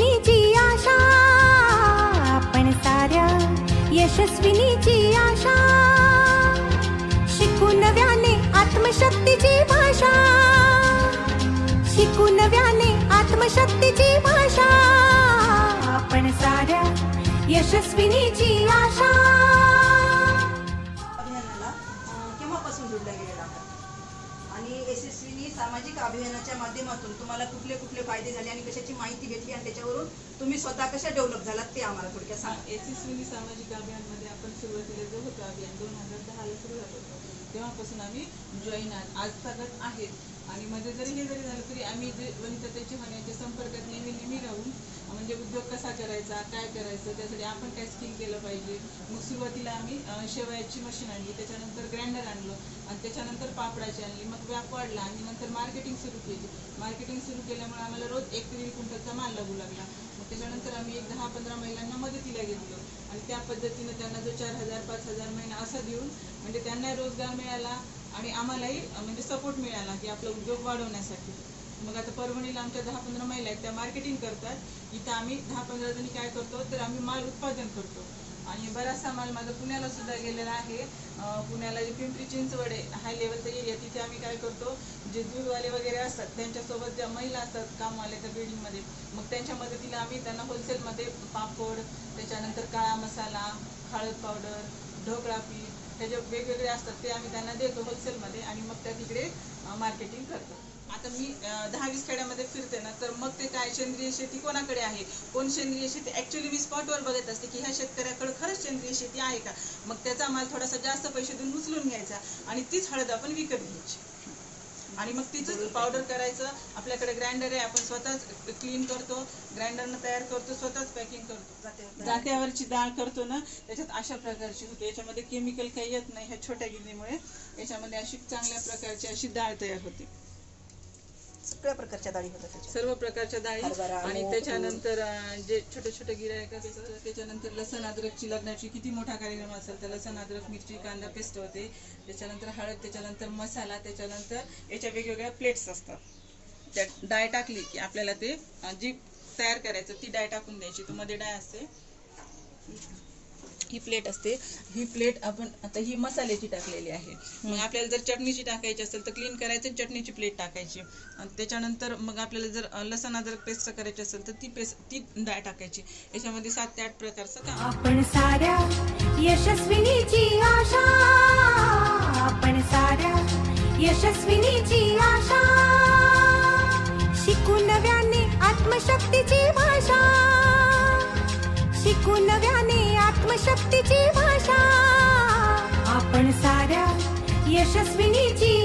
यशस्विनीची आशा आपण साऱ्या यशस्विनीची आशा. शिकू नव्याने आत्मशक्तीची भाषा. शिकू नव्याने आत्मशक्तीची भाषा. आपण साऱ्या यशस्विनीची आशा. अभियानाच्या माध्यमातून तुम्हाला कुठले कुठले फायदे झाले आणि कशाची माहिती भेटली आणि त्याच्यावरून तुम्ही स्वतः कशा डेव्हलप झालात ते आम्हाला थोडक्यात सांगा. यशस्विनी सामाजिक अभियानमध्ये आपण सुरुवातीला जो होतो अभियान दोन हजार दहाला सुरू झालं होतं. तेव्हापासून आम्ही जॉईन आज तागत आहेत. आणि मध्ये जरी हे जरी झालं तरी आम्ही जे वनिताची होण्याच्या संपर्कात नेहमी नेहमी राहून म्हणजे उद्योग कसा करायचा काय करायचं त्यासाठी आपण काय स्किल केलं पाहिजे? मग सुरुवातीला आम्ही शेवयाची मशीन आणली त्याच्यानंतर ग्राइंडर आणलं आणि त्याच्यानंतर पापडाची आणली मग व्याप वाढला आणि नंतर मार्केटिंग सुरू केली. मार्केटिंग सुरू केल्यामुळे आम्हाला रोज एक ते दीड क्विंटलचा माल लागू लागला. मग त्याच्यानंतर आम्ही एक दहा पंधरा महिलांना मदतीला घेतलं. आणि त्या पद्धतीनं त्यांना जो चार हजार पाच हजार महिना असा देऊन म्हणजे त्यांना रोजगार मिळाला आणि आम्हालाही म्हणजे सपोर्ट मिळाला की आपला उद्योग वाढवण्यासाठी. मग आता परभणीला आमच्या दहा पंधरा महिला आहेत त्या मार्केटिंग करतात. इथं आम्ही दहा पंधरा जणी काय करतो तर आम्ही माल उत्पादन करतो. आणि बराचसा माल माझा पुण्याला सुद्धा गेलेला आहे. पुण्याला जे पिंपरी चिंचवडे हाय लेवलचा एरिया तिथे आम्ही काय करतो जे दूधवाले वगैरे असतात त्यांच्यासोबत ज्या महिला असतात कामवाले त्या बिल्डिंगमध्ये मग त्यांच्या मदतीला आम्ही त्यांना होलसेलमध्ये पापड त्याच्यानंतर काळा मसाला हळद पावडर ढोकळा पीठ हे वेगवेगळे असतात ते आम्ही त्यांना देतो होलसेलमध्ये आणि मग त्या तिकडे मार्केटिंग करतो. आता मी दहा वीस खेड्यामध्ये फिरते ना तर मग ते काय सेंद्रिय शेती कोणाकडे आहे? कोण सेंद्रिय शेती? ऍक्च्युली मी स्पॉटवर बघत असते की ह्या शेतकऱ्याकडे खरंच सेंद्रिय शेती आहे का? मग त्याचा माल थोडासा जास्त पैसे देऊन उचलून घ्यायचा आणि तीच हळद आपण विकत घ्यायची. आणि मग तिचं पावडर करायचं. आपल्याकडे ग्राइंडर आहे आपण स्वतःच क्लीन करतो. ग्राइंडरनं तयार करतो स्वतःच पॅकिंग करतो. जात्यावरची डाळ करतो ना त्याच्यात अशा प्रकारची होते. याच्यामध्ये केमिकल काही येत नाही ह्या छोट्या गिरणीमुळे. याच्यामध्ये अशी चांगल्या प्रकारची अशी डाळ तयार होते. सगळ्या प्रकारच्या डाळी होतात सर्व प्रकारच्या डाळी आणि त्याच्यानंतर जे छोटे छोटे गिरायक असतात त्याच्यानंतर लसण अद्रकची लग्नाची किती मोठा कार्यक्रम असेल तर लसण अद्रक मिरची कांदा पेस्ट होते. त्याच्यानंतर हळद त्याच्यानंतर मसाला त्याच्यानंतर याच्या वेगवेगळ्या प्लेट्स असतात. त्या डाळ टाकली की आपल्याला ते जी तयार करायचं ती डाळ टाकून द्यायची. तो मध्ये डाळ असते. ही प्लेट असते. ही प्लेट आपण आता ही मसाल्याची टाकलेली आहे. मग आपल्याला जर चटणीची टाकायची असेल तर क्लीन करायचं चटणीची प्लेट टाकायची. आणि त्याच्यानंतर मग आपल्याला जर लसण अद्रक पेस्ट करायची असेल तर ती पेस्ट ती डाळ टाकायची. याच्यामध्ये सात ते आठ प्रकारचं काम. आपण साऱ्या यशस्विनीची आशा. आपण साऱ्या यशस्विनीची आशा. शिकू नव्याने आत्मशक्तीची भाषा. शिकू नव्याने आत्मशक्तीची भाषा. आपण साऱ्या यशस्विनीची